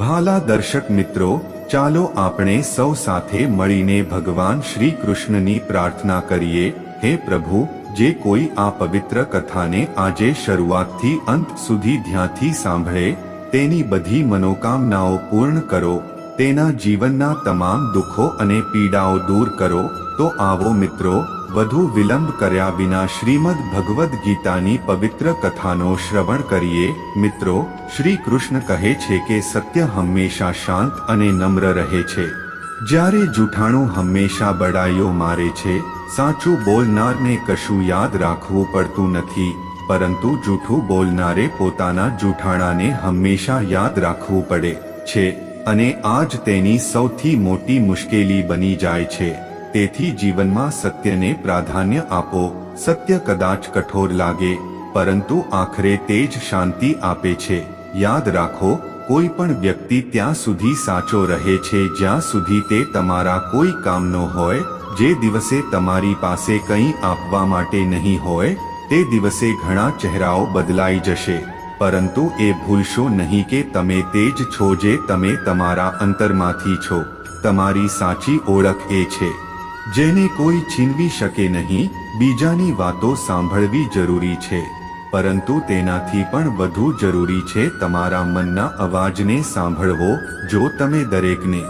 ભાલા દર્શક મિત્રો, ચાલો આપણે સૌ સાથે મળીને ભગવાન શ્રી કૃષ્ણની પ્રાર્થના કરીએ. હે પ્રભુ, જે કોઈ આ પવિત્ર કથાને આજે શરૂઆતથી અંત સુધી ધ્યાનથી સાંભળે, તેની બધી મનોકામનાઓ પૂર્ણ કરો, તેના જીવનના તમામ દુઃખો અને પીડાઓ દૂર કરો, તો આવો મિત્રો વધુ વિલંબ કર્યા વિના શ્રીમદ ભગવદ્ ગીતાની પવિત્ર કથાનો શ્રવણ કરીએ. મિત્રો, શ્રી કૃષ્ણ કહે છે કે સત્ય હંમેશા શાંત અને નમ્ર રહે છે. જ્યારે જૂઠાણું હંમેશા બડાઈઓ મારે છે, સાચું બોલનારને કશું યાદ રાખવું પડતું નથી, પરંતુ જૂઠું બોલનારે પોતાના જૂઠાણાને હંમેશા યાદ રાખવું પડે છે અને આજ તેની સૌથી મોટી મુશ્કેલી બની જાય છે. તેથી જીવનમાં સત્યને પ્રાધાન્ય આપો. સત્ય કદાચ કઠોર લાગે, પરંતુ આખરે તે જ શાંતિ આપે છે. યાદ રાખો, કોઈ પણ વ્યક્તિ ત્યાં સુધી સાચો રહે છે, જ્યાં સુધી તે તમારા કોઈ કામનો હોય, જે દિવસે તમારી પાસે કંઈ આપવા માટે નહીં હોય, તે દિવસે ઘણા ચહેરાઓ બદલાઈ જશે. પરંતુ એ ભૂલશો નહીં કે તમે તે જ છો જે તમે તમારા અંતરમાંથી છો. તમારી સાચી ઓળખ એ છે. જેને કોઈ છીનવી શકે નહીં, બીજાની વાતો સાંભળવી જરૂરી છે. પરંતુ તેનાથી પણ વધુ જરૂરી છે તમારા મનના અવાજને સાંભળવો. જો તમે દરેકને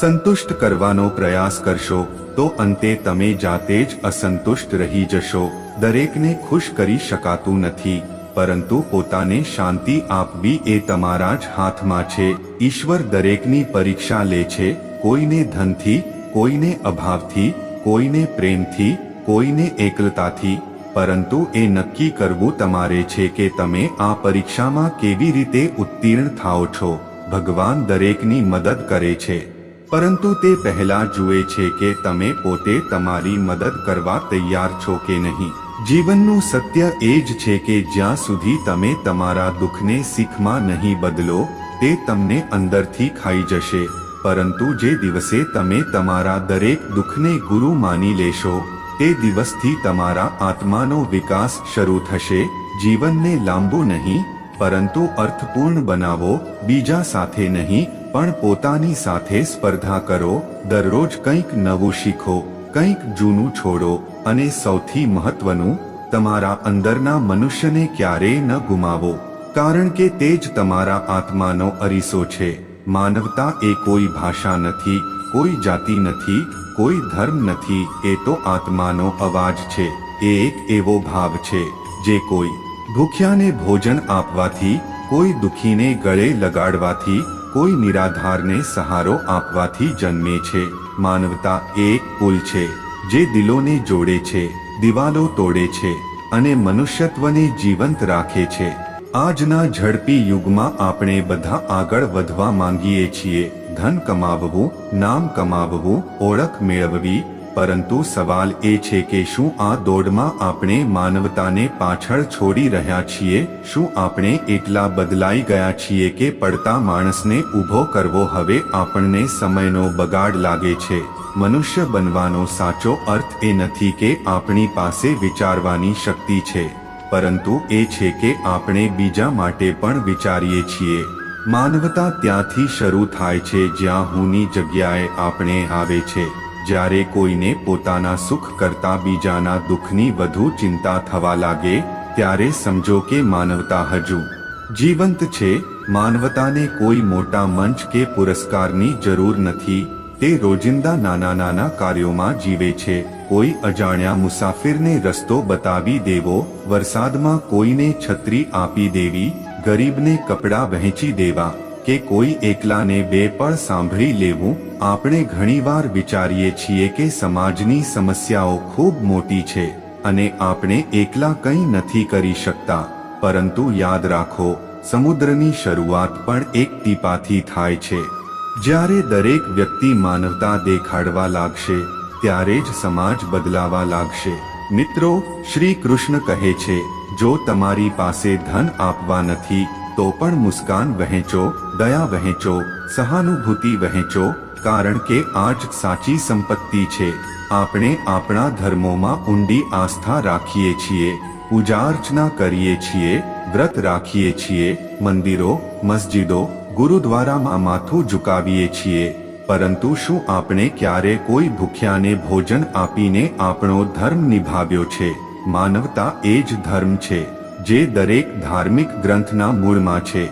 સંતુષ્ટ કરવાનો પ્રયાસ કરશો, તો અંતે તમે જાતે જ અસંતુષ્ટ રહી જશો. દરેકને ખુશ કરી શકાતું નથી, પરંતુ પોતાને શાંતિ આપવી એ તમારા જ હાથમાં છે. ઈશ્વર દરેકની પરીક્ષા લે છે, કોઈને ધનથી કોઈને અભાવથી, કોઈને પ્રેમથી, કોઈને એકલતાથી, પરંતુ એ નક્કી કરવું તમારે છે કે તમે આ પરીક્ષામાં કેવી રીતે ઉત્તીર્ણ થાઓ છો. ભગવાન દરેકની મદદ કરે છે. પરંતુ તે પહેલા જુએ છે કે તમે પોતે તમારી મદદ કરવા તૈયાર છો કે નહીં. જીવનનું સત્ય એ જ છે કે જ્યાં સુધી તમે તમારા દુઃખને શીખમાં નહીં બદલો, તે તમને અંદરથી ખાઈ જશે. પરંતુ જે દિવસે તમે તમારા દરેક દુઃખને ગુરુ માની લેશો, તે દિવસથી તમારા આત્માનો વિકાસ શરૂ થશે, જીવનને લાંબુ નહીં, પરંતુ અર્થપૂર્ણ બનાવો, બીજા સાથે નહીં, પણ પોતાની સાથે સ્પર્ધા કરો, દરરોજ કંઈક નવું શીખો, કંઈક જૂનું છોડો, અને સૌથી મહત્વનું, તમારા અંદરના મનુષ્યને ક્યારેય ન ગુમાવો, કારણ કે તે જ તમારા આત્માનો અરીસો છે. માનવતા એ કોઈ ભાષા નથી, કોઈ જાતિ નથી, કોઈ ધર્મ નથી, એ તો આત્માનો અવાજ છે, એ એક એવો ભાવ છે, જે કોઈ ભૂખ્યાને ભોજન આપવાથી, કોઈ દુખીને ગળે લગાડવાથી, કોઈ નિરાધારને સહારો આપવાથી જન્મે છે. માનવતા એક પુલ છે, જે દિલોને જોડે છે, દિવાલો તોડે છે, અને મનુષ્યત્વને જીવંત રાખે છે. આજના ઝડપી યુગમાં આપણે બધા આગળ વધવા માંગીએ છીએ. ધન કમાવવું, નામ કમાવવું, ઓળખ મેળવવી, પરંતુ સવાલ એ છે કે શું આ દોડમાં આપણે માનવતાને પાછળ છોડી રહ્યા છીએ? શું આપણે એટલા બદલાઈ ગયા છીએ કે પડતા માણસને ઊભો કરવો હવે આપણને સમયનો બગાડ લાગે છે? મનુષ્ય બનવાનો સાચો અર્થ એ નથી કે આપણી પાસે વિચારવાની શક્તિ છે. પરંતુ એ છે કે આપણે બીજા માટે પણ વિચારીએ છીએ. માનવતા ત્યાંથી શરૂ થાય છે જ્યાં હુંની જગ્યાએ આપણે આવે છે. જ્યારે કોઈને પોતાના સુખ કરતા બીજાના દુઃખની વધુ ચિંતા થવા લાગે, ત્યારે સમજો કે માનવતા હજુ જીવંત છે. માનવતાને કોઈ મોટા મંચ કે પુરસ્કારની જરૂર નથી. તે રોજિંદા નાના નાના કાર્યોમાં જીવે છે. કોઈ અજાણ્યા મુસાફિરને રસ્તો બતાવી દેવો, વરસાદમાં કોઈને છત્રી આપી દેવી, ગરીબને કપડાં વહેંચી દેવા, કે કોઈ એકલાને બે પણ સાંભળી લેવું. આપણે ઘણીવાર વિચારીએ છીએ કે સમાજની સમસ્યાઓ ખૂબ મોટી છે અને આપણે એકલા કંઈ નથી કરી શકતા. પરંતુ યાદ રાખો, સમુદ્રની શરૂઆત પણ એક ટીપાથી થાય છે. જ્યારે દરેક વ્યક્તિ માનવતા દેખાડવા લાગશે, ત્યારે જ સમાજ બદલાવા લાગશે. મિત્રો, શ્રી કૃષ્ણ કહે છે, જો તમારી પાસે ધન આપવા નથી, તો પણ મુસ્કાન વહેંચો, દયા વહેંચો, સહાનુભૂતિ વહેંચો, કારણ કે આ જ સાચી સંપત્તિ છે. આપણે આપણા ધર્મોમાં ઊંડી આસ્થા રાખીએ છીએ, પૂજા અર્ચના કરીએ છીએ, વ્રત રાખીએ છીએ, મંદિરો, મસ્જિદો ગુરુદ્વારામાં માથું ઝુકાવીએ છીએ, પરંતુ શું આપણે ક્યારે કોઈ ભૂખ્યાને ભોજન આપીને આપણો ધર્મ નિભાવ્યો છે? માનવતા એ જ ધર્મ છે, જે દરેક ધાર્મિક ગ્રંથના મૂળમાં છે.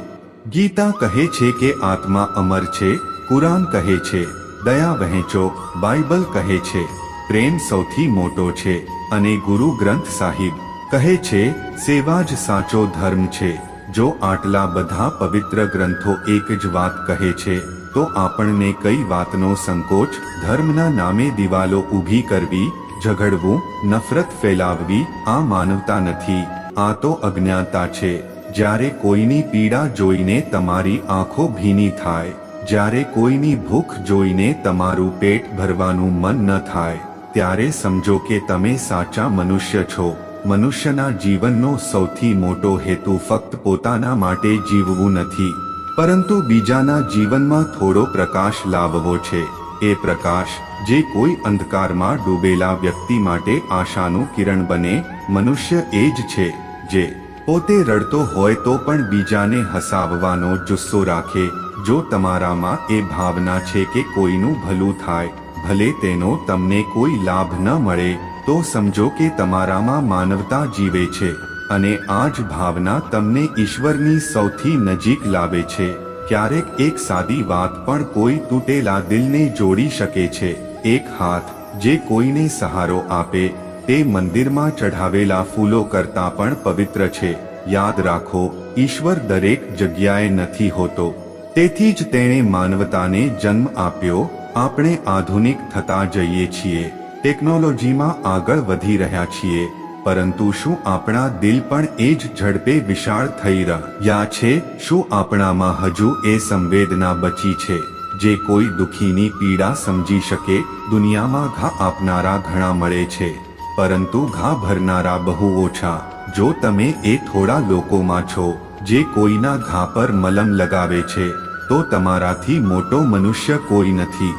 ગીતા કહે છે કે આત્મા અમર છે, કુરાન કહે છે, દયા વહેંચો, બાઇબલ કહે છે, પ્રેમ સૌથી મોટો છે, અને ગુરુ ગ્રંથ સાહિબ કહે છે, સેવા જ સાચો ધર્મ છે. જો આટલા બધા પવિત્ર ગ્રંથો એક જ વાત કહે છે, તો આપણને કઈ વાતનો સંકોચ? ધર્મના નામે દિવાલો ઊભી કરવી, ઝઘડવું, નફરત ફેલાવવી, આ માનવતા નથી. આ તો અજ્ઞાનતા છે. જ્યારે કોઈની પીડા જોઈને તમારી આંખો ભીની થાય, જ્યારે કોઈની ભૂખ જોઈને તમારું પેટ ભરવાનું મન ન થાય, ત્યારે સમજો કે તમે સાચા મનુષ્ય છો. મનુષ્યના જીવનનો સૌથી મોટો હેતુ ફક્ત પોતાના માટે જીવવું નથી, પરંતુ બીજાના જીવનમાં થોડો પ્રકાશ લાવવો છે. એ પ્રકાશ, જે કોઈ અંધકારમાં ડૂબેલા વ્યક્તિ માટે આશાનું કિરણ બને, મનુષ્ય એ જ છે, જે પોતે રડતો હોય તો પણ બીજાને હસાવવાનો જુસ્સો રાખે. જો તમારામાં એ ભાવના છે કે કોઈનું ભલું થાય, ભલે તેનો તમને કોઈ લાભ ન મળે તો સમજો કે તમારામાં માનવતા જીવે છે અને આ જ ભાવના તમને ઈશ્વરની સૌથી નજીક લાવે છે. ક્યારેક એક સાદી વાત પણ કોઈ તૂટેલા દિલને જોડી શકે છે. એક હાથ જે કોઈને સહારો આપે, તે મંદિરમાં ચઢાવેલા ફૂલો કરતાં પણ પવિત્ર છે. યાદ રાખો, ઈશ્વર દરેક જગ્યાએ નથી હોતો. તેથી જ તેણે માનવતાને જન્મ આપ્યો, આપણે આધુનિક થતા જઈએ છીએ. ટેકનોલોજીમાં આગળ વધી રહ્યા છીએ, પરંતુ શું આપણા દિલ પણ એ જ ઝડપે વિશાળ થઈ રહ્યા છે, શું આપણામાં હજુ એ સંવેદના બચી છે, જે કોઈ દુખીની પીડા સમજી શકે, દુનિયામાં ઘા આપનારા ઘણા મળે છે, પરંતુ ઘા ભરનારા બહુ ઓછા, જો તમે એ થોડા લોકોમાં છો, જે કોઈના ઘા પર મલમ લગાવે છે, તો તમારાથી મોટો મનુષ્ય કોઈ નથી.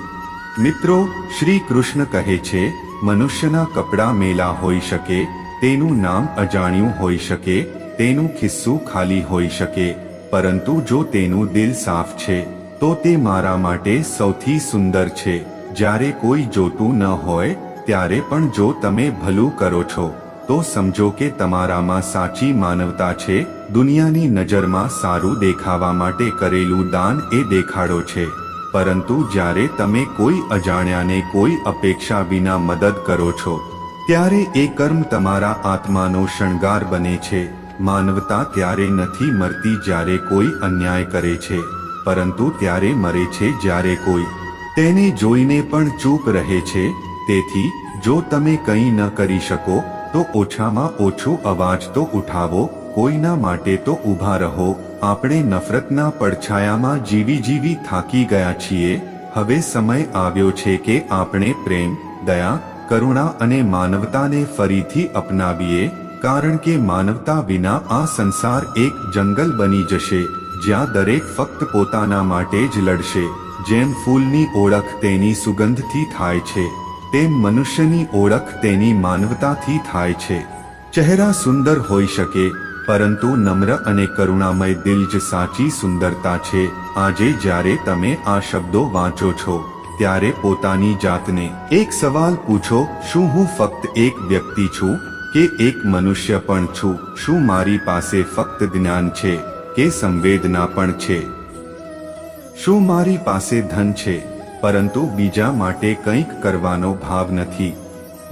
મિત્રો શ્રી કૃષ્ણ કહે છે, મનુષ્યના કપડાં મેલા હોઈ શકે, તેનું નામ અજાણ્યું હોઈ શકે, તેનું ખિસ્સું ખાલી હોઈ શકે, પરંતુ જો તેનું દિલ સાફ છે, તો તે મારા માટે સૌથી સુંદર છે. જ્યારે કોઈ જોતું ન હોય, ત્યારે પણ જો તમે ભલું કરો છો, તો સમજો કે તમારામાં સાચી માનવતા છે, દુનિયાની નજરમાં સારું દેખાવા માટે કરેલું દાન એ દેખાડો છે. પરંતુ જ્યારે તમે કોઈ અજાણ્યાને કોઈ અપેક્ષા વિના મદદ કરો છો, ત્યારે એ કર્મ તમારા આત્માનો શણગાર બને છે. માનવતા ત્યારે નથી મરતી જ્યારે કોઈ અન્યાય કરે છે, પરંતુ ત્યારે મરે છે જ્યારે કોઈ. તેને જોઈને પણ ચૂપ રહે છે, તેથી જો તમે કંઈ ન કરી શકો, તો ઓછામાં ઓછો અવાજ તો ઉઠાવો. કોઈના માટે તો ઊભા રહો, આપણે નફરતના પડછાયામાં જીવી જીવી થાકી ગયા છીએ, હવે સમય આવ્યો છે કે આપણે પ્રેમ, દયા, કરુણા અને માનવતાને ફરીથી અપનાવીએ, કારણ કે માનવતા વિના આ સંસાર એક જંગલ બની જશે, જ્યાં દરેક ફક્ત પોતાના માટે જ લડશે, જેમ ફૂલની ઓળખ તેની સુગંધથી થાય છે, તેમ મનુષ્યની ઓળખ તેની માનવતાથી થાય છે. ચહેરા સુંદર હોઈ શકે પરંતુ નમ્ર અને કરુણામય દિલ જ સાચી સુંદરતા છે. આજે જ્યારે તમે આ શબ્દો વાંચો છો, ત્યારે પોતાની જાતને એક સવાલ પૂછો, શું હું ફક્ત એક વ્યક્તિ છું, કે એક મનુષ્ય પણ છું? શું મારી પાસે ફક્ત જ્ઞાન છે, કે સંવેદના પણ છે? શું મારી પાસે ધન છે, પરંતુ બીજા માટે કંઈક કરવાનો ભાવ નથી?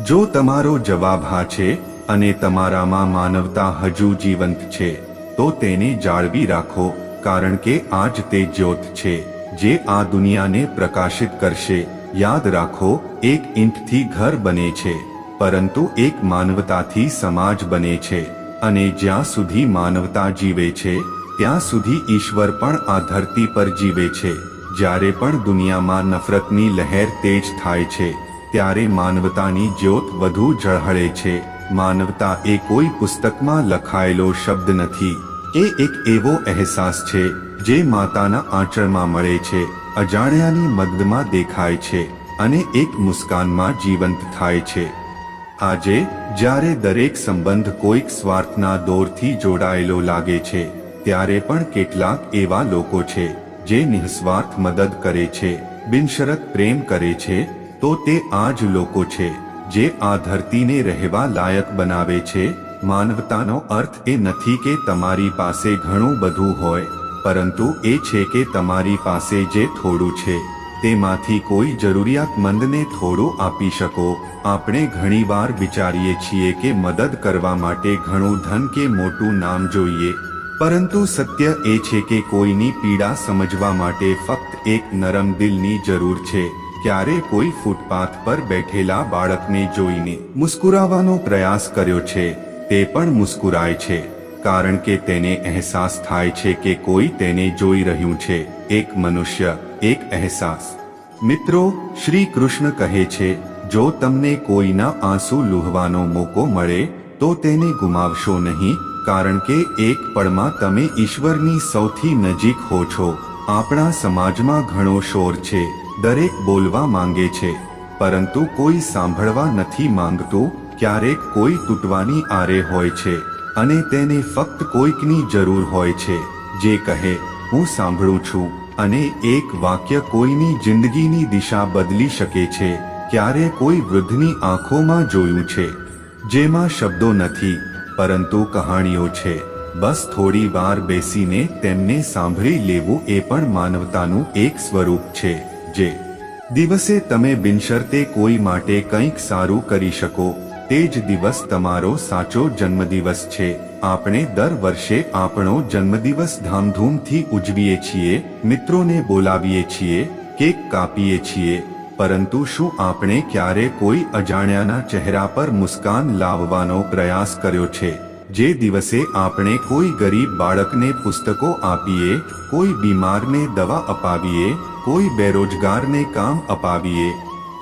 જો તમારો જવાબ હા છે અને તમારામાં માનવતા હજુ જીવંત છે, તો તેને જાળવી રાખો, કારણ કે આજ તે જ્યોત છે, જે આ દુનિયાને પ્રકાશિત કરશે. યાદ રાખો, એક ઈંટથી ઘર બને છે, પરંતુ એક માનવતાથી સમાજ બને છે, અને જ્યાં સુધી માનવતા જીવે છે, ત્યાં સુધી ઈશ્વર પણ આ ધરતી પર જીવે છે. જ્યારે પણ દુનિયામાં નફરતની લહેર તેજ થાય છે, ત્યારે માનવતાની જ્યોત વધુ ઝળહળે છે. માનવતા એ કોઈ પુસ્તકમાં લખાયેલો શબ્દ નથી. એ એક એવો અહેસાસ છે, જે માતાના આંચળમાં મળે છે, અજાણ્યાની મદમાં દેખાય છે, અને એક મુસ્કાનમાં જીવંત થાય છે. આજે, જ્યારે દરેક સંબંધ કોઈક સ્વાર્થના દોરથી જોડાયેલો લાગે છે, ત્યારે પણ કેટલાક એવા લોકો છે, જે નિઃસ્વાર્થ મદદ કરે છે, બિનશરત પ્રેમ કરે છે, તો તે આ જ લોકો છે. જે આ ધરતીને રહેવા લાયક બનાવે છે, માનવતાનો અર્થ એ નથી કે તમારી પાસે ઘણું બધું હોય, પરંતુ એ છે કે તમારી પાસે જે થોડું છે, તેમાંથી કોઈ જરૂરિયાતમંદને થોડું આપી શકો. આપણે ઘણીવાર વિચારીએ છીએ કે મદદ કરવા માટે ઘણું ધન કે મોટું નામ જોઈએ, પરંતુ સત્ય એ છે કે કોઈની પીડા સમજવા માટે ફક્ત એક નરમ દિલની જરૂર છે. ક્યારે કોઈ ફૂટપાથ પર બેઠેલા બાળકને જોઈને મુસ્કુરાવાનો પ્રયાસ કર્યો છે, તે પણ મુસ્કુરાય છે, કારણ કે તેને અહેસાસ થાય છે કે કોઈ તેને જોઈ રહ્યું છે, એક મનુષ્ય, એક અહેસાસ. મિત્રો, શ્રી કૃષ્ણ કહે છે, જો તમને કોઈના આંસુ લુહવાનો મોકો મળે, તો તેને ગુમાવશો નહીં, કારણ કે એક પળમાં તમે ઈશ્વરની સૌથી નજીક હો છો. આપણા સમાજમાં ઘણો શોર છે. દરેક બોલવા માંગે છે, પરંતુ કોઈ સાંભળવા નથી માંગતું, ક્યારેક કોઈ તૂટવાની આરે હોય છે, અને તેને ફક્ત કોઈકની જરૂર હોય છે, જે કહે, હું સાંભળું છું, અને એક વાક્ય કોઈની જિંદગીની દિશા બદલી શકે છે, ક્યારે કોઈ વૃદ્ધની આંખોમાં જોયું છે, જેમાં શબ્દો નથી, પરંતુ કહાણીઓ છે, બસ થોડી વાર બેસીને તેમને સાંભળી લેવું એ પણ માનવતાનું એક સ્વરૂપ છે. જે દિવસે તમે બિનશરતે કોઈ માટે કંઈક સારું કરી શકો, તે જ દિવસ તમારો સાચો જન્મદિવસ છે. આપણે દર વર્ષે આપણો જન્મદિવસ ધામધૂમથી ઉજવીએ છીએ, મિત્રોને બોલાવીએ છીએ, કેક કાપીએ છીએ, પરંતુ શું આપણે ક્યારે કોઈ અજાણ્યાના ચહેરા પર મુસ્કાન લાવવાનો પ્રયાસ કર્યો છે? જે દિવસે આપણે કોઈ ગરીબ બાળકને પુસ્તકો આપીએ, કોઈ બીમારને દવા અપાવીએ, કોઈ બેરોજગારને કામ અપાવીએ,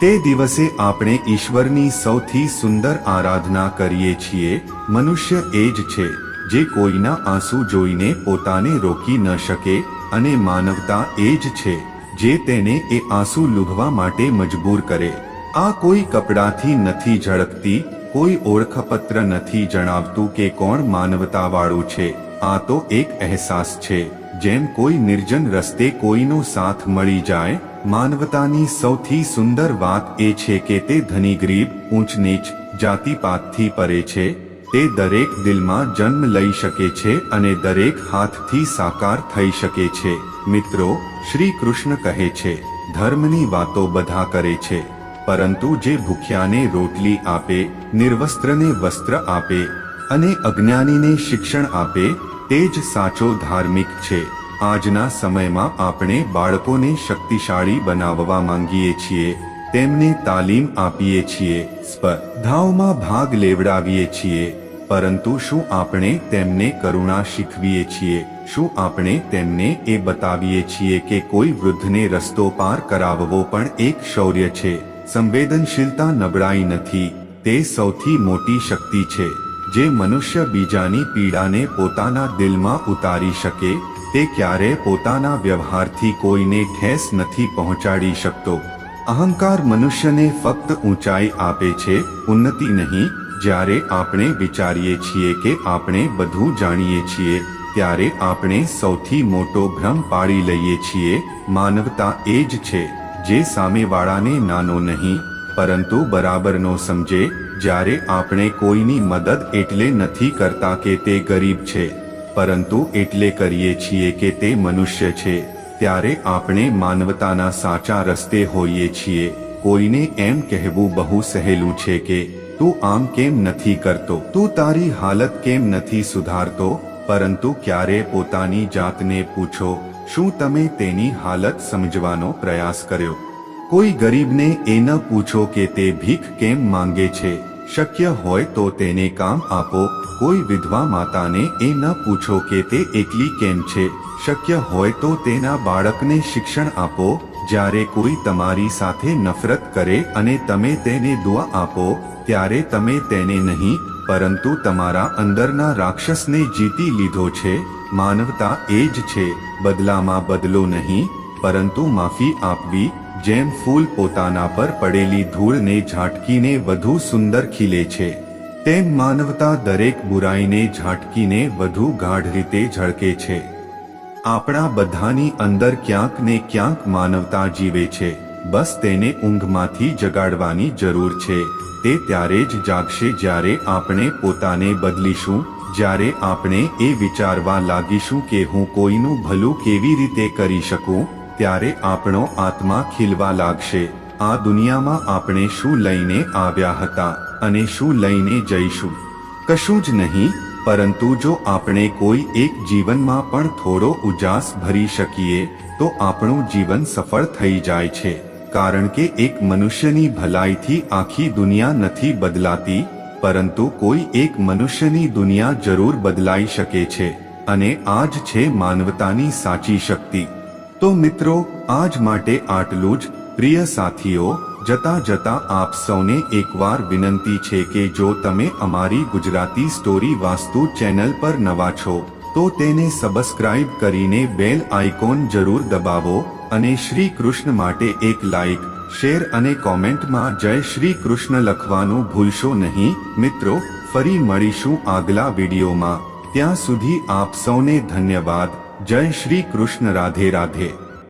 તે દિવસે આપણે ઈશ્વરની સૌથી સુંદર આરાધના કરીએ છીએ. મનુષ્ય એ જ છે, જે કોઈના આંસુ જોઈને પોતાને રોકી ન શકે અને માનવતા એ જ છે, જે તેને એ આંસુ લૂહવા માટે મજબૂર કરે. આ કોઈ કપડાથી નથી ઝળકતી કોઈ ઓળખપત્ર નથી જણાવતું કે કોણ માનવતાવાળું છે. આ તો એક અહેસાસ છે. જેમ કોઈ નિર્જન રસ્તે કોઈનો સાથ મળી જાય, માનવતાની સૌથી સુંદર વાત એ છે કે તે ધની ગરીબ, ઊંચ નીચ, જાતિપાતથી પરે છે. તે દરેક દિલમાં જન્મ લઈ શકે છે અને દરેક હાથથી સાકાર થઈ શકે છે. મિત્રો, શ્રી કૃષ્ણ કહે છે, ધર્મની વાતો બધા કરે છે. પરંતુ જે ભૂખ્યાને રોટલી આપે, નિર્વસ્ત્રને વસ્ત્ર આપે, અને અજ્ઞાનીને શિક્ષણ આપે, તે જ સાચો ધાર્મિક છે. આજના સમયમાં આપણે બાળકોને શક્તિશાળી બનાવવા માંગીએ છીએ, તેમને તાલીમ આપીએ છીએ, સ્પર્ધાઓમાં ભાગ લેવડાવીએ છીએ, પરંતુ શું આપણે તેમને કરુણા શીખવીએ છીએ? શું આપણે તેમને એ બતાવીએ છીએ કે કોઈ વૃદ્ધને રસ્તો પાર કરાવવો પણ એક શૌર્ય છે? સંવેદનશીલતા નબળાઈ નથી, તે સૌથી મોટી શક્તિ છે, જે મનુષ્ય બીજાની પીડાને પોતાના દિલમાં ઉતારી શકે, તે ક્યારે પોતાના વ્યવહારથી કોઈને ઠેસ નથી પહોંચાડી શકતો. અહંકાર મનુષ્યને ફક્ત ઊંચાઈ આપે છે, ઉન્નતિ નહીં, જ્યારે આપણે વિચારીએ છીએ કે આપણે બધું જાણીએ છીએ, ત્યારે આપણે સૌથી મોટો ભ્રમ પાડી લઈએ છીએ, માનવતા એ જ છે. જે સામેવાળાને નાનો નહીં, પરંતુ બરાબરનો સમજે, જ્યારે આપણે કોઈની મદદ એટલે નથી કરતા કે તે ગરીબ છે, પરંતુ એટલે કરીએ છીએ કે તે મનુષ્ય છે, ત્યારે આપણે માનવતાના સાચા રસ્તે હોઈએ છીએ, કોઈને એમ કહેવું બહુ સહેલું છે કે, તું આમ કેમ નથી કરતો? તું તારી હાલત કેમ નથી સુધારતો? પરંતુ ક્યારે પોતાની જાતને પૂછો શું તમે તેની હાલત સમજવાનો પ્રયાસ કર્યો? કોઈ ગરીબને એ ન પૂછો કે તે ભીખ કેમ માંગે છે. શક્ય હોય તો તેને કામ આપો. કોઈ વિધવા માતાને એ ન પૂછો કે તે એકલી કેમ છે. શક્ય હોય તો તેના બાળકને શિક્ષણ આપો. જ્યારે કોઈ તમારી સાથે નફરત કરે અને તમે તેને દુઆ આપો, ત્યારે તમે તેને નહીં, પરંતુ તમારા અંદરના રાક્ષસને જીતી લીધો છે. માનવતા એ જ છે, બદલામાં બદલો નહીં, પરંતુ માફી આપવી, જેમ ફૂલ પોતાના પર પડેલી ધૂળને ઝાટકીને વધુ સુંદર ખીલે છે, તેમ માનવતા દરેક બુરાઈને ઝાટકીને વધુ ગાઢ રીતે ઝળકે છે. આપણા બધાની અંદર ક્યાંક ને ક્યાંક માનવતા જીવે છે, બસ તેને ઊંઘમાંથી જગાડવાની જરૂર છે, તે ત્યારે જ જાગશે જ્યારે આપણે પોતાને બદલીશું જ્યારે આપણે એ વિચારવા લાગીશું કે હું કોઈનું ભલું કેવી રીતે કરી શકું, ત્યારે આપણો આત્મા ખીલવા લાગશે. આ દુનિયામાં આપણે શું લઈને આવ્યા હતા અને શું લઈને જઈશું? કશું જ નહીં, પરંતુ જો આપણે કોઈ એક જીવનમાં પણ થોડો ઉજાસ ભરી શકીએ, તો આપણું જીવન સફળ થઈ જાય છે. કારણ કે એક મનુષ્યની ભલાઈથી આખી દુનિયા નથી બદલાતી પરંતુ કોઈ એક મનુષ્યની દુનિયા જરૂર બદલાઈ શકે છે અને આ જ છે માનવતાની સાચી શક્તિ. તો મિત્રો, આજ માટે આટલું જ. પ્રિય સાથીઓ, જતા જતા આપ સૌને એકવાર વિનંતી છે કે જો તમે અમારી ગુજરાતી સ્ટોરી વાસ્તુ ચેનલ પર નવા છો, તો તેને સબસ્ક્રાઇબ કરીને બેલ આઇકોન જરૂર દબાવો અને શ્રી કૃષ્ણ માટે એક લાઈક શેર અને કોમેન્ટમાં જય શ્રી કૃષ્ણ લખવાનું ભૂલશો નહીં. મિત્રો, ફરી મળીશું આગલા વિડીયોમાં. ત્યાં સુધી આપ સૌને ધન્યવાદ. જય શ્રી કૃષ્ણ, રાધે રાધે.